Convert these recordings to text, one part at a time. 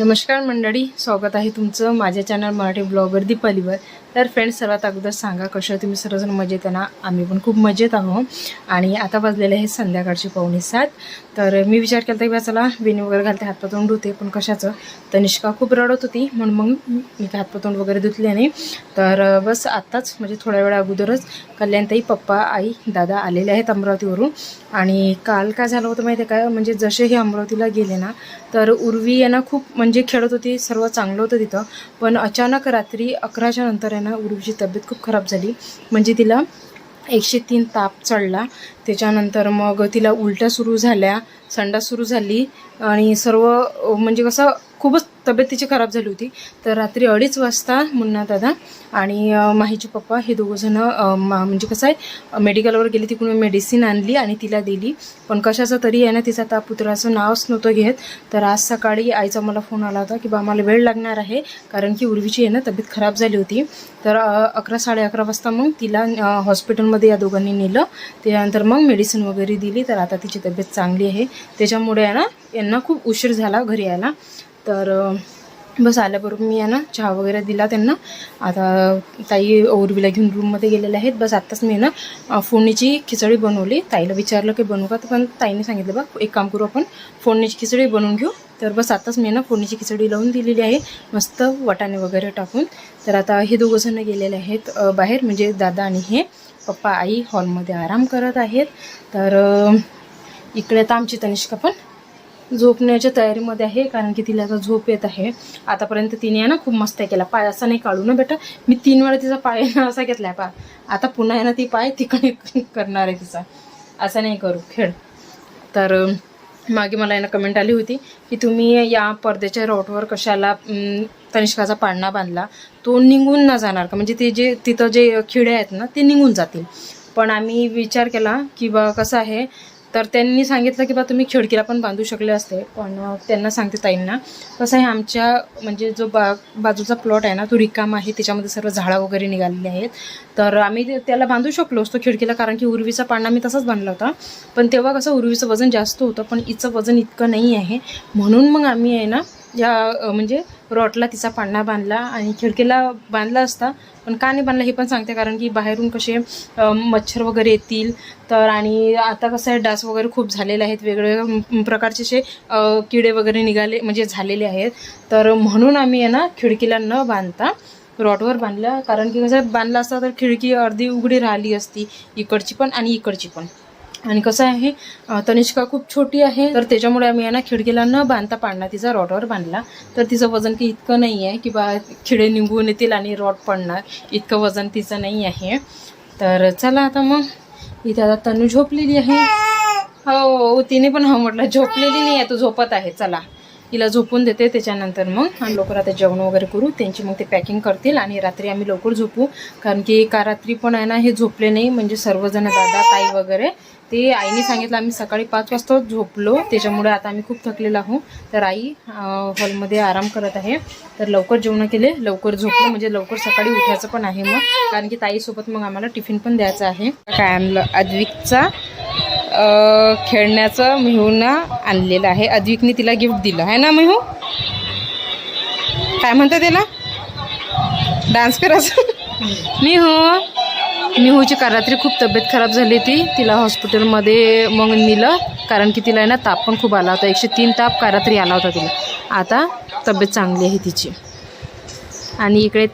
नमस्कार मंडळी स्वागत आहे तुमचं माझ्या चॅनल मराठी ब्लॉगर दीपालीवर. तर फ्रेंड्स सर्वात अगोदर सांगा कशा तुम्ही सर्वजण मजेत आहे ना? आम्ही पण खूप मजेत आहो आणि आता वाजलेले आहे संध्याकाळची पावणे सात. तर मी विचार केला की बा चला वेणी वगैरे घालते हातपातोंड धुते पण कशाचं? तनिष्का खूप रडत होती म्हणून मग मी काय हातपातोंड वगैरे धुतले नाही. तर बस आत्ताच म्हणजे थोड्या वेळा अगोदरच कल्याणताई पप्पा आई दादा आलेले आहेत अमरावतीवरून. आणि काल काय झालं होतं माहिती आहे का? म्हणजे जसे हे अमरावतीला गेले ना तर उर्वी यांना खूप म्हणजे खेळत होती सर्व चांगलं होतं तिथं. पण अचानक रात्री अकराच्या नंतर आहे ना उर्वीची तब्येत खूप खराब झाली. म्हणजे तिला एकशे तीन ताप चढला. त्याच्यानंतर मग तिला उलट्या सुरू झाल्या संडास सुरू झाली आणि सर्व म्हणजे कसं खूपच तब्येत तिची खराब झाली होती. तर रात्री अडीच वाजता मुन्ना दादा आणि माहीचे पप्पा हे दोघंजणं मा म्हणजे कसं आहे मेडिकलवर गेली तिकडून मेडिसिन आणली आणि तिला दिली. पण कशाचं तरी आहे ना तिचा आता पुत्राचं नावच नव्हतं घेत. तर आज सकाळी आईचा मला फोन आला होता की बा आम्हाला वेळ लागणार आहे कारण की उर्वीची आहे ना तब्येत खराब झाली होती. तर अकरा साडे अकरा वाजता मग तिला हॉस्पिटलमध्ये या दोघांनी नेलं. त्यानंतर मग मेडिसिन वगैरे दिली. तर आता तिची तब्येत चांगली आहे. त्याच्यामुळे आहे ना यांना खूप उशीर झाला घरी यायला. तर बस आल्याबरोबर मी आहे ना चहा वगैरे दिला त्यांना. आता ताई उर्वीला घेऊन रूममध्ये गेलेल्या आहेत. बस आत्ताच मी ना फोडणीची खिचडी बनवली. ताईला विचारलं की बनवू का? तर पण ताईने सांगितलं बा एक काम करू आपण. फोडणीची खिचडी बनवून घेऊ. तर बस आत्ताच मी ना फोडणीची खिचडी लावून दिलेली आहे. मस्त वाटाणे वगैरे टाकून. तर आता हे दोघंजणं गेलेले आहेत बाहेर. म्हणजे दादा आणि हे. पप्पा आई हॉलमध्ये आराम करत आहेत. तर इकडे आता आमची तनिष्का पण झोपण्याच्या तयारीमध्ये आहे कारण की तिला आता झोप येत आहे. आतापर्यंत तिने आहे ना खूप मस्त केला. पाय असा नाही काढू ना बेटा. मी तीन वेळा तिचा पाय ना असा घेतलाय. पा आता पुन्हा आहे ना ती पाय तिकडे करणार आहे तिचा. असं नाही करू. खेळ. तर मागे मला यानं कमेंट आली होती की तुम्ही या पडद्याच्या रोडवर कशाला तनिष्काचा पाळणा बांधला? तो निघून ना जाणार का? म्हणजे ते जे तिथं जे खिडे आहेत ना ते निघून जातील. पण आम्ही विचार केला की बा कसं आहे तर त्यांनी सांगितलं की बा तुम्ही खिडकीला पण बांधू शकले असते. पण त्यांना सांगते ताईंना कसं आहे आमच्या म्हणजे जो बा बाजूचा प्लॉट आहे ना तो रिकाम आहे. त्याच्यामध्ये सर्व झाडं वगैरे निघालेली आहेत. तर आम्ही ते- त्याला बांधू शकलो असतो खिडकीला कारण की उर्वीचा पाळणा आम्ही तसाच बांधला होता. पण तेव्हा कसं उर्वीचं वजन जास्त होतं पण हिचं वजन इतकं नाही आहे. म्हणून मग आम्ही आहे ना या म्हणजे रॉटला तिचा पाळणा बांधला आणि खिडकीला बांधला असता पण का नाही बांधला हे पण सांगते कारण की बाहेरून कसे मच्छर वगैरे येतील. तर आणि आता कसं आहे डास वगैरे खूप झालेले आहेत वेगवेगळ्या प्रकारचे असे किडे वगैरे निघाले म्हणजे झालेले आहेत. तर म्हणून आम्ही आहे ना खिडकीला न बांधता रॉटवर बांधलं कारण की कसं बांधला असता तर खिडकी अर्धी उघडी राहिली असती इकडची पण आणि इकडची पण. आणि कसं आहे तनिष्का खूप छोटी आहे. तर त्याच्यामुळे आम्ही यांना ना खिडकीला न बांधता पाडला तिचा रॉडवर बांधला. तर तिचं वजन की इतकं नाही आहे की बा खिडे निघून येतील आणि रॉड पडणार. इतकं वजन तिचं नाही आहे. तर चला आता मग. इथे आता तनू झोपलेली आहे. हो तिने पण हो म्हटलं झोपलेली नाही आहे तू झोपत आहे. चला. तिला झोपून देते त्याच्यानंतर मग. आणि लवकर आता जेवण वगैरे करू. त्यांची मग ते पॅकिंग करतील आणि रात्री आम्ही लवकर झोपू. कारण की का रात्री पण आहे ना हे झोपले नाही. म्हणजे सर्वजण दादा ताई वगैरे ते आईने सांगितलं आम्ही सकाळी पाच वाजता झोपलो. त्याच्यामुळे आता आम्ही खूप थकलेलो आहोत. तर आई हॉलमध्ये आराम करत आहे. तर लवकर जेवण केले. लवकर झोपलं म्हणजे लवकर सकाळी उठायचं पण आहे मग. कारण की ताईसोबत मग आम्हाला टिफिन पण द्यायचं आहे. काय आणलं? अद्विकचा खेळण्याचं मेहूनं आणलेलं आहे. अद्विकने तिला गिफ्ट दिलं. आहे ना मेहू? काय म्हणतात त्याला? डान्स करायचं मिहू मिहूची काल रात्री खूप तब्येत खराब झाली होती. तिला हॉस्पिटलमध्ये मग नेलं कारण की तिला आहे ना ताप पण खूप आला होता. एकशे तीन ताप काल रात्री आला होता तिला. आता तब्येत चांगली आहे तिची. आणि इकडे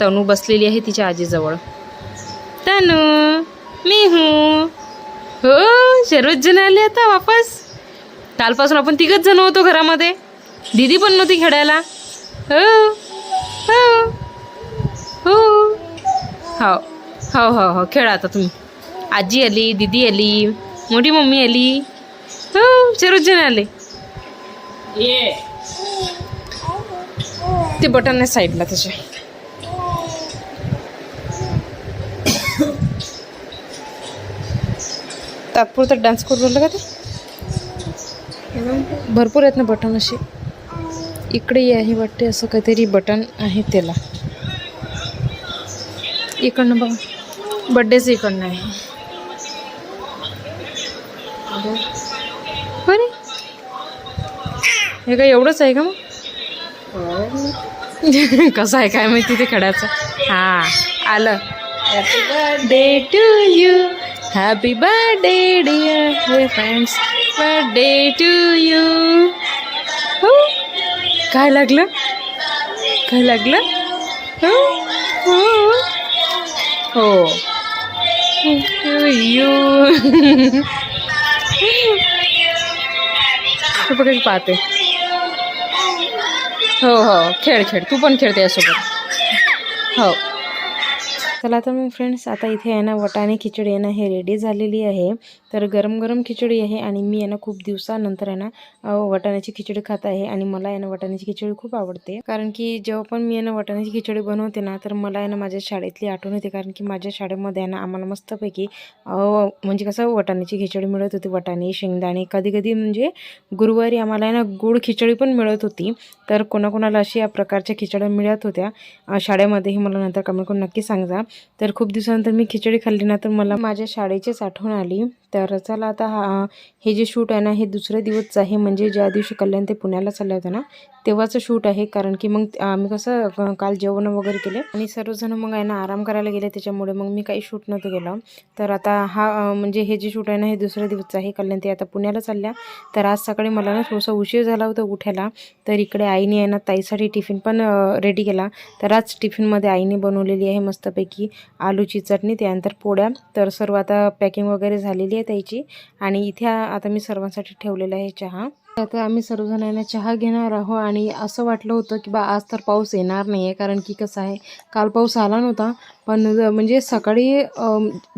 तनू बसलेली आहे तिच्या आजीजवळ. तनू मिहू हो. सर्वच जण आले आता वापस. कालपासून आपण तिघच जण होतो घरामध्ये. दीदी पण नव्हती खेळायला. हो हो हो. हो. हो हो हो. खेळा आता तुम्ही. आजी आली दीदी आली मोठी मम्मी आली. हो जण आले. ते बटन आहे साईडला त्याच्या. तात्पुरता डान्स करू राहिलं का ते? भरपूर आहेत ना बटन असे. इकडे आहे वाटते असं काहीतरी बटन आहे त्याला. इकडनं बघा. बड्डेच इकडनं आहे. अरे. हे काय एवढंच आहे का मग? कसं आहे काय माहिती ते खड्याचं हा आलं. Happy birthday to you happy birthday dear friends birthday to you हो? काय लागलं? काय लागलं? हो? हो. यू तू बघ पाहते? हो हो. खेळ खेळ. तू पण खेळते यासोबत. हो. चला तर मग फ्रेंड्स आता इथे आहे ना वटाणे खिचडी आहे ना हे रेडी झालेली आहे. तर गरम गरम खिचडी आहे आणि मी आहे ना खूप दिवसानंतर आहे ना वटाण्याची खिचडी खात आहे आणि मला आहे ना वटाण्याची खिचडी खूप आवडते. कारण की जेव्हा पण मी आहे ना वटाण्याची खिचडी बनवते ना तर मला आहे ना माझ्या शाळेतली आठवण येते. कारण की माझ्या शाळेमध्ये आहे ना आम्हाला मस्तपैकी म्हणजे कसं वटाण्याची खिचडी मिळत होती. वटाणे शेंगदाणे कधी कधी म्हणजे गुरुवारी आम्हाला आहे ना गोड खिचडी पण मिळत होती. तर कोणाकोणाला अशी या प्रकारच्या खिचड्या मिळत होत्या. शाळेमध्ये हे मला नंतर कमेंट करून नक्की सांगा तर खूप दिवसानंतर मी खिचडी खाल्ली ना तर मला माझ्या शाळेचीच आठवण आली. तर चला आता हा हे जे शूट आहे ना हे दुसरे दिवसचं आहे. म्हणजे ज्या दिवशी कल्याण ते पुण्याला चाललं होतं ना तेव्हाचं शूट आहे. कारण की मग आम्ही कसं काल जेवण वगैरे केले. आणि सर्वजण मग आहे ना आराम करायला गेले. त्याच्यामुळे मग मी काही शूट नव्हतं केलं. तर आता हा म्हणजे हे जे शूट आहे ना हे दुसऱ्या दिवसचं आहे. कल्याण ते आता पुण्याला चालल्या. तर आज सकाळी मला ना थोडासा उशीर झाला होता उठायला. तर इकडे आईने आहे ना ताईसाठी टिफिन पण रेडी केला. तर आज टिफिनमध्ये आईने बनवलेली आहे मस्तपैकी आलूची चटणी त्यानंतर पोळ्या. तर सर्व आता पॅकिंग वगैरे झालेली आहे. त्याची आणि इथे आता मी सर्वांसाठी ठेवलेला आहे चहा. आता आम्ही सर्वजण यांना चहा घेणार आहोत आणि असं वाटलं होतं की बा आज तर पाऊस येणार नाही आहे कारण की कसं आहे काल पाऊस आला नव्हता पण म्हणजे सकाळी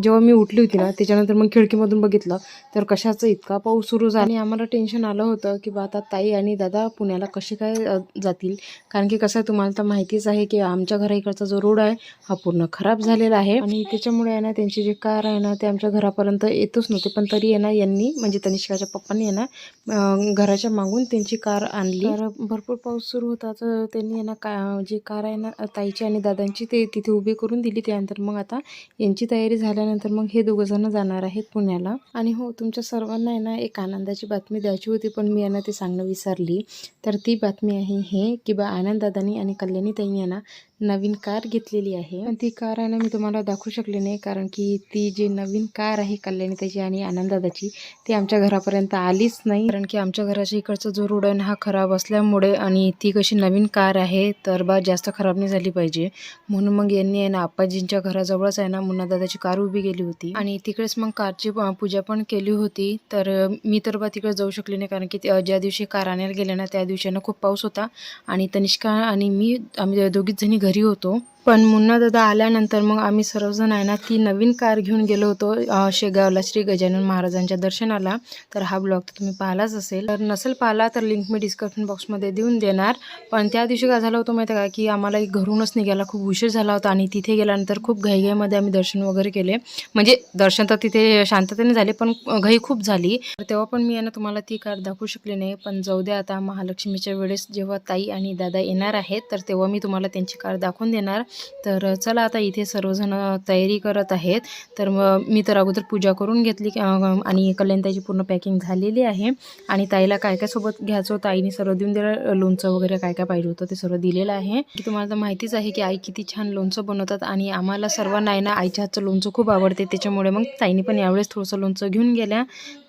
जेव्हा मी उठली होती ना त्याच्यानंतर मग खिडकीमधून बघितलं तर कशाचं इतका पाऊस सुरू झाला. आणि आम्हाला टेन्शन आलं होतं की बा आता ताई आणि दादा पुण्याला कसे काय जातील? कारण की कसं आहे तुम्हाला तर माहितीच आहे की आमच्या घरा इकडचा जो रोड आहे हा पूर्ण खराब झालेला आहे. आणि त्याच्यामुळे आहे ना त्यांची जी कार आहे ना ते आमच्या घरापर्यंत येतच नव्हते पण तरी आहे ना यांनी म्हणजे तनिष्काच्या पप्पांनी आहे ना घराच्या मागून त्यांची कार आणली. तर भरपूर पाऊस सुरू होता. तर त्यांनी आहे ना का जी कार आहे ना ताईची आणि दादांची ते तिथे उभी करून दिली. त्यानंतर मग आता यांची तयारी झाल्यानंतर मग हे दोघंजणं जाणार आहेत पुण्याला. आणि हो तुमच्या सर्वांना आहे ना एक आनंदाची बातमी द्यायची होती पण मी यांना ते सांगणं विसरली. तर ती बातमी आहे हे की बा आनंद दादानी आणि कल्याणी ताईंनी आहे ना नवीन कार घेतलेली आहे. पण ती कार आहे ना मी तुम्हाला दाखवू शकले नाही कारण की ती जी नवीन कार आहे कल्याणी त्याची आणि आनंदादाची ती आमच्या घरापर्यंत आलीच नाही. कारण की आमच्या घराच्या इकडचा जो रोड आहे ना हा खराब असल्यामुळे आणि ती कशी नवीन कार आहे तर बा जास्त खराब नाही झाली पाहिजे. म्हणून मग यांनी आहे ना आप्पाजींच्या घराजवळच आहे ना मुन्ना दादाची कार उभी केली होती. आणि तिकडेच मग कारची पूजा पण केली होती. तर मी तर बा तिकडे जाऊ शकले नाही कारण की ज्या दिवशी कार आणायला गेले ना त्या दिवशी ना खूप पाऊस होता. आणि तनिष्का आणि मी आम्ही दोघीच जणी घरी होतो. पण मुन्ना दादा आल्यानंतर मग आम्ही सर्वजण आहे ना ती नवीन कार घेऊन गेलो होतो शेगावला श्री गजानन महाराजांच्या दर्शनाला. तर हा ब्लॉग तर तुम्ही पाहिलाच असेल. तर नसेल पाहिला तर लिंक मी डिस्क्रिप्शन बॉक्समध्ये देऊन देणार. पण त्या दिवशी काय झालं होतं माहिती आहे का की आम्हाला एक घरूनच निघायला खूप उशीर झाला होता आणि तिथे गेल्यानंतर खूप घाईघाईमध्ये आम्ही दर्शन वगैरे केले. म्हणजे दर्शन तर तिथे शांततेने झाले पण घाई खूप झाली. तर तेव्हा पण मी आहे ना तुम्हाला ती कार दाखवू शकले नाही. पण जाऊ द्या आता महालक्ष्मीच्या वेळेस जेव्हा ताई आणि दादा येणार आहेत तर तेव्हा मी तुम्हाला त्यांची कार दाखवून देणार. तर चला आता इथे सर्वजण तयारी करत आहेत. तर मग मी तर अगोदर पूजा करून घेतली आणि कल्याणताईची पूर्ण पॅकिंग झालेली आहे. आणि ताईला काय काय सोबत घ्यायचं होतं आईने सर्व देऊन दिलं लोणचं वगैरे काय काय पाहिजे होतं ते सर्व दिलेलं आहे. की तुम्हाला तर माहितीच आहे की आई किती छान लोणचं बनवतात आणि आम्हाला सर्वांना आहे ना आईच्या हातचं लोणचं खूप आवडते. त्याच्यामुळे मग ताईने पण यावेळेस थोडंसं लोणचं घेऊन गेल्या.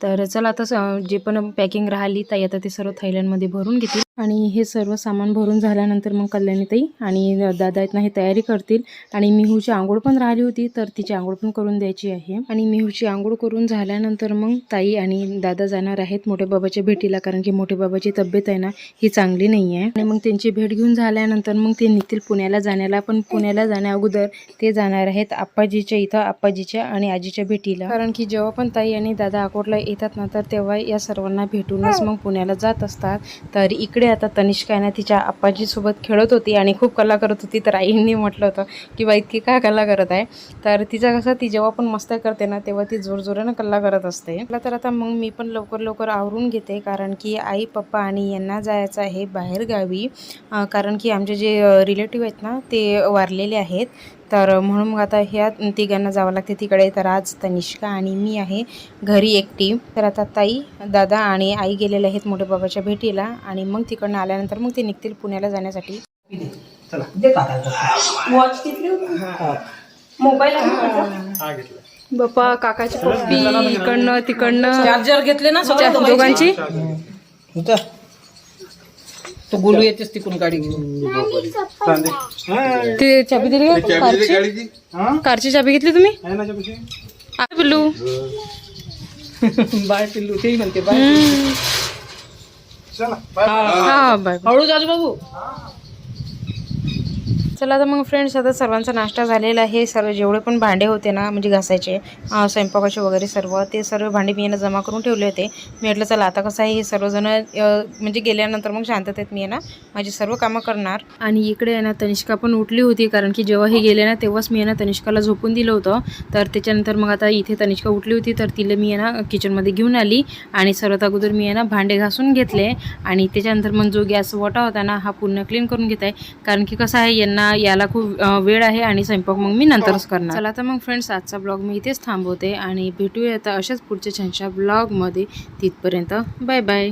तर चला आता स- जे पण पॅकिंग राहिली ताई आता ते सर्व थायलंडमध्ये भरून घेतील. आणि हे सर्व सामान भरून झाल्यानंतर मग कल्याणीताई आणि दादा आहेत ना हे तयारी करतील. आणि मिहूची आंघोळ पण राहिली होती तर तिची आंघोळ पण करून द्यायची आहे. आणि मिहूची आंघोळ करून झाल्यानंतर मग ताई आणि दादा जाणार आहेत मोठ्या बाबाच्या भेटीला कारण की मोठ्या बाबाची तब्येत आहे ना ही चांगली नाही आहे. आणि मग त्यांची भेट घेऊन झाल्यानंतर मग ते निघतील पुण्याला जाण्याला पण पुण्याला जाण्या अगोदर ते जाणार आहेत आप्पाजीच्या इथं आप्पाजीच्या आणि आजीच्या भेटीला. कारण की जेव्हा पण ताई आणि दादा अकोटला येतात ना तर तेव्हा या सर्वांना भेटूनच मग पुण्याला जात असतात. तर इकडे आता तनिष्का आहे ना तिच्या आप्पाजीसोबत खेळत होती आणि खूप कला करत होती. तर आईंनी म्हटलं होतं की बा इतकी का कला करत आहे? तर तिचा कसं ती जेव्हा पण मस्त करते ना तेव्हा ती जोरजोरानं कल्ला करत असते. मला तर आता मग मी पण लवकर लवकर आवरून घेते कारण की आई पप्पा आणि यांना जायचं आहे बाहेर गावी कारण की आमचे जे रिलेटिव्ह आहेत ना ते वारलेले आहेत. तर म्हणून मग आता ह्या तिघांना जावं लागते. तिकडे तर आज तनिष्का आणि मी आहे. घरी एकटी. तर आता ताई दादा आणि आई गेलेले आहेत मोठ्या बाबाच्या भेटीला. आणि मग तिकडनं आल्यानंतर मग ते निघतील पुण्याला जाण्यासाठी. वॉच घेतली. मोबाईल. बाप्पा काकाची पप्पी इकडनं तिकडनं. चार्जर घेतले ना दोघांची? तो गोलू येतेच तिकडून गाडी घेऊन? ते चाबी दिली का? कारची? कारची चाबी घेतली तुम्ही? पिल्लू। बाय पिल्लू ते म्हणते बाय हम्म. हा बाय. हळू जाजू बाबू. चला तर मग फ्रेंड्स आता सर्वांचा नाश्ता झालेला आहे. सर्व जेवढे पण भांडे होते ना म्हणजे घासायचे स्वयंपाकाचे वगैरे सर्व ते सर्व भांडे मी यांना जमा करून ठेवले होते. मी म्हटलं चला आता कसं आहे हे सर्वजण म्हणजे गेल्यानंतर मग शांततेत मी आहे ना माझी सर्व कामं करणार. आणि इकडे आहे ना तनिष्का पण उठली होती कारण की जेव्हा हे गेले ना तेव्हाच मी ना तनिष्काला झोपून दिलं होतं. तर त्याच्यानंतर मग आता इथे तनिष्का उठली होती तर तिला मी आहे ना किचनमध्ये घेऊन आली आणि सर्वात अगोदर मी आहे ना भांडे घासून घेतले. आणि त्याच्यानंतर मग जो गॅस वटा होता ना हा पूर्ण क्लीन करून घेत आहे कारण की कसं आहे यांना याला खूप वेळ आहे आणि स्वयंपाक मग मी नंतरच करणार. चला तर मग फ्रेंड्स आजचा ब्लॉग मी इथेच थांबवते आणि भेटूया आता अशाच पुढच्या छानशा ब्लॉगमध्ये. तिथपर्यंत बाय बाय.